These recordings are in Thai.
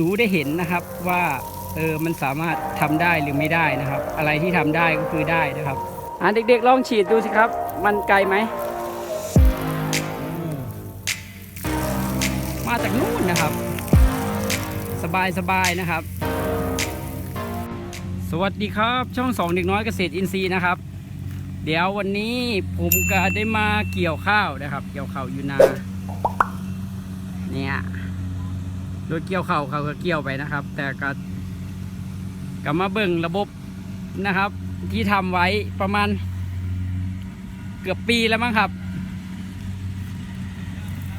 รู้ได้เห็นนะครับว่าเออมันสามารถทำได้หรือไม่ได้นะครับ อะไรที่ทำได้ก็คือได้นะครับอ่าเด็กๆลองฉีดดูสิครับ มันไกลไหมมาจากนู่นนะครับ สบายสบายๆนะครับ สวัสดีครับช่องสองเด็กน้อยเกษตรอินทรีย์นะครับ เดี๋ยววันนี้ผมก็ได้มาเกี่ยวข้าวนะครับ เกี่ยวข้าวอยู่นาเนี่ย รถเกี่ยวเข่าเขาก็เกี่ยวไปนะครับ แต่ก็กลับมาเบิ่งระบบนะครับ ที่ทำไว้ประมาณเกือบปีแล้วมั้งครับ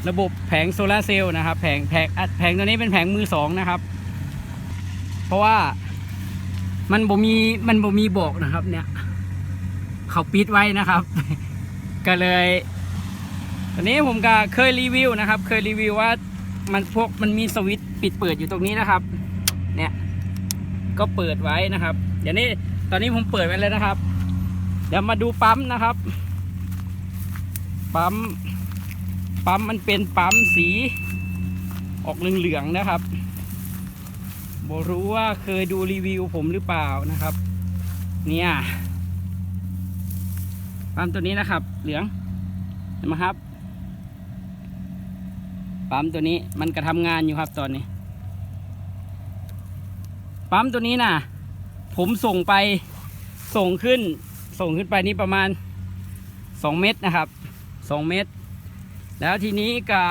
ระบบแผงโซลาร์เซลล์นะครับแผงแผงแผงตัวนี้เป็นแผงมือสองนะครับ เพราะว่ามันบ่มีมันบ่มีบอกนะครับ เนี่ย เขาปิดไว้นะครับ ก็เลย ตอนนี้ผมก็เคยรีวิวนะครับ เคยรีวิวว่า มันพวกมันมีสวิตช์ปิดเปิดอยู่ตรงนี้นะครับ เนี่ย ก็เปิดไว้นะครับ เดี๋ยวนี้ตอนนี้ผมเปิดไว้แล้วนะครับ เดี๋ยวมาดูปั๊มนะครับ ปั๊ม ปั๊มมันเป็นปั๊มสี ออกเหลืองๆนะครับบรู้ว่าเคยดูรีวิวผมหรือเปล่านะครับ เนี่ยปั๊มตัวนี้นะครับ เหลืองเห็นไหมครับ ปั๊มตัวนี้มันก็ทำงานอยู่ครับตอนนี้ ปั๊มตัวนี้น่ะ ผมส่งไปส่งขึ้น ส่งขึ้นไปนี่ประมาณ 2 เมตรนะครับ 2 เมตร แล้วทีนี้ก็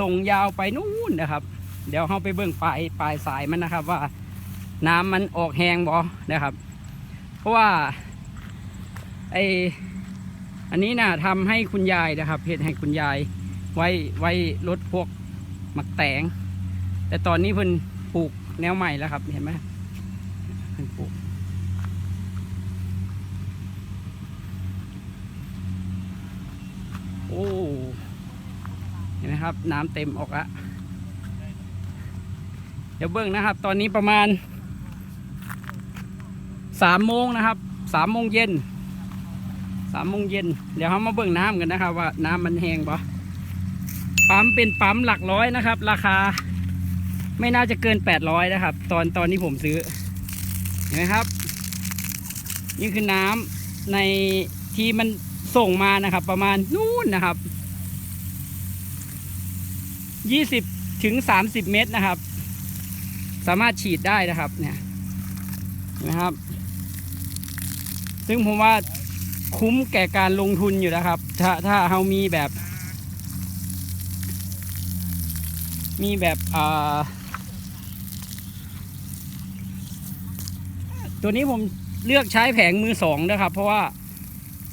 ส่งยาวไปนู่นนะครับ เดี๋ยวเราไปเบิ่งปลายปลายสายมันนะครับ ว่าน้ำมันออกแหงบ่นะครับ เพราะว่าไออันนี้น่ะทำให้คุณยายนะครับเพจให้คุณยาย ไว้ไว้ลดพวกหมักแตง แต่ตอนนี้เพิ่นปลูกแนวใหม่แล้วครับ เห็นไหมเพิ่นปลูกโอ้เห็นไหมครับ น้ำเต็มออกละเดี๋ยวเบิ้งนะครับ ตอนนี้ประมาณสามโมงนะครับสามโมงเย็นสามโมงเย็นเดี๋ยวเรามาเบิ่งน้ำกันนะครับว่าน้ำมันแห้งปะ ปั๊มเป็นปั๊มหลักร้อยนะครับ ราคา ไม่น่าจะเกิน800นะครับ ตอนตอนที่ผมซื้อเห็นไหมครับ นี่คือน้ำในที่มันส่งมานะครับ ประมาณนู่นนะครับ20ถึง30เมตรนะครับ สามารถฉีดได้นะครับ เนี่ยเห็นไหมครับ ซึ่งผมว่าคุ้มแก่การลงทุนอยู่นะครับ ถ้าถ้าเรามีแบบ มีแบบตัวนี้ผมเลือกใช้แผงมือสองนะครับ เพราะว่า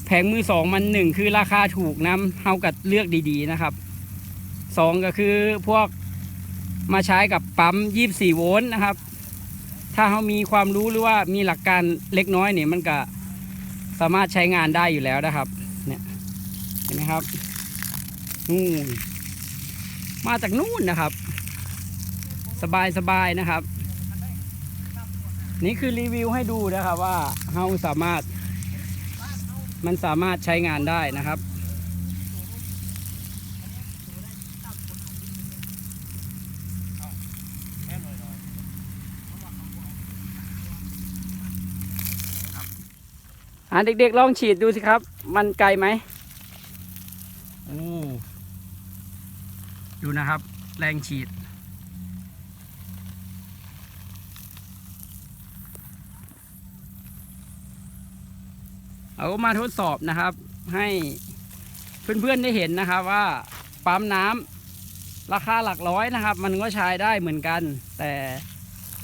แผงมือสองมันหนึ่งคือราคาถูกนะเฮากัดเลือกดีๆนะครับสองก็คือพวกมาใช้กับปั๊มยี่สี่โวลต์นะครับ ถ้าเขามีความรู้หรือว่ามีหลักการเล็กน้อยเนี่ยมันก็สามารถใช้งานได้อยู่แล้วนะครับ เนี่ยเห็นไหมครับนู่น มาจากนู่นนะครับ สบายสบายนะครับ นี่คือรีวิวให้ดูนะครับว่าเราสามารถ มันสามารถใช้งานได้นะครับอ่าเด็กๆลองฉีดดูสิครับ มันไกลไหมโอ้ ดูนะครับ แรงฉีดเอามาทดสอบนะครับ ให้เพื่อนๆได้เห็นนะครับว่าปั๊มน้ำราคาหลักร้อยนะครับ มันก็ใช้ได้เหมือนกัน แต่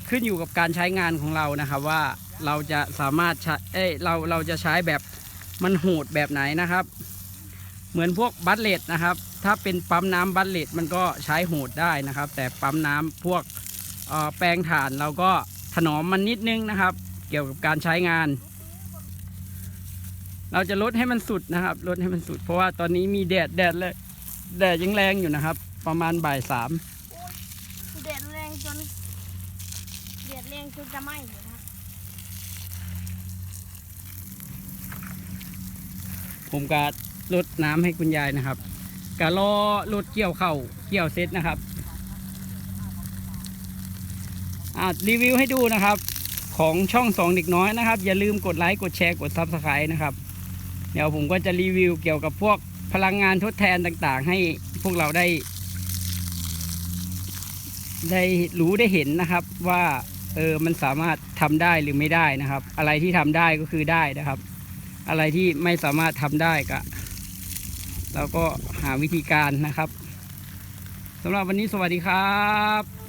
ขึ้นอยู่กับการใช้งานของเรานะครับว่าเราจะสามารถใช้เอ้ยเราเราจะใช้แบบมันโหดแบบไหนนะครับ เหมือนพวกบัตเลตนะครับ ถ้าเป็นปั๊มน้ำบัตเลตมันก็ใช้โหดได้นะครับ แต่ปั๊มน้ำพวกเอ่อแปลงถ่านเราก็ถนอมมันนิดนึงนะครับ เกี่ยวกับการใช้งาน เราจะลดให้มันสุดนะครับลดให้มันสุด เพราะว่าตอนนี้มีแดดแดดเลยแดดยังแรงอยู่นะครับ ประมาณบ่ายสามเด็ดแรงจนเด็ดแรงจนจะไหม้เลยนะผมก็ลดน้ำให้คุณยายนะครับ ก็รอรถเกี่ยวเข่าเกี่ยวเซ็ตนะครับรีวิวให้ดูนะครับ ของช่องสองเด็กน้อยนะครับ อย่าลืมกดไลค์กดแชร์กดซับสไครต์นะครับ เดี๋ยวผมก็จะรีวิวเกี่ยวกับพวกพลังงานทดแทนต่างๆ ให้พวกเราได้ ได้รู้ได้เห็นนะครับว่าเออมันสามารถทำได้หรือไม่ได้นะครับ อะไรที่ทำได้ก็คือได้นะครับ อะไรที่ไม่สามารถทำได้ก็ เราก็หาวิธีการนะครับสำหรับวันนี้สวัสดีครับ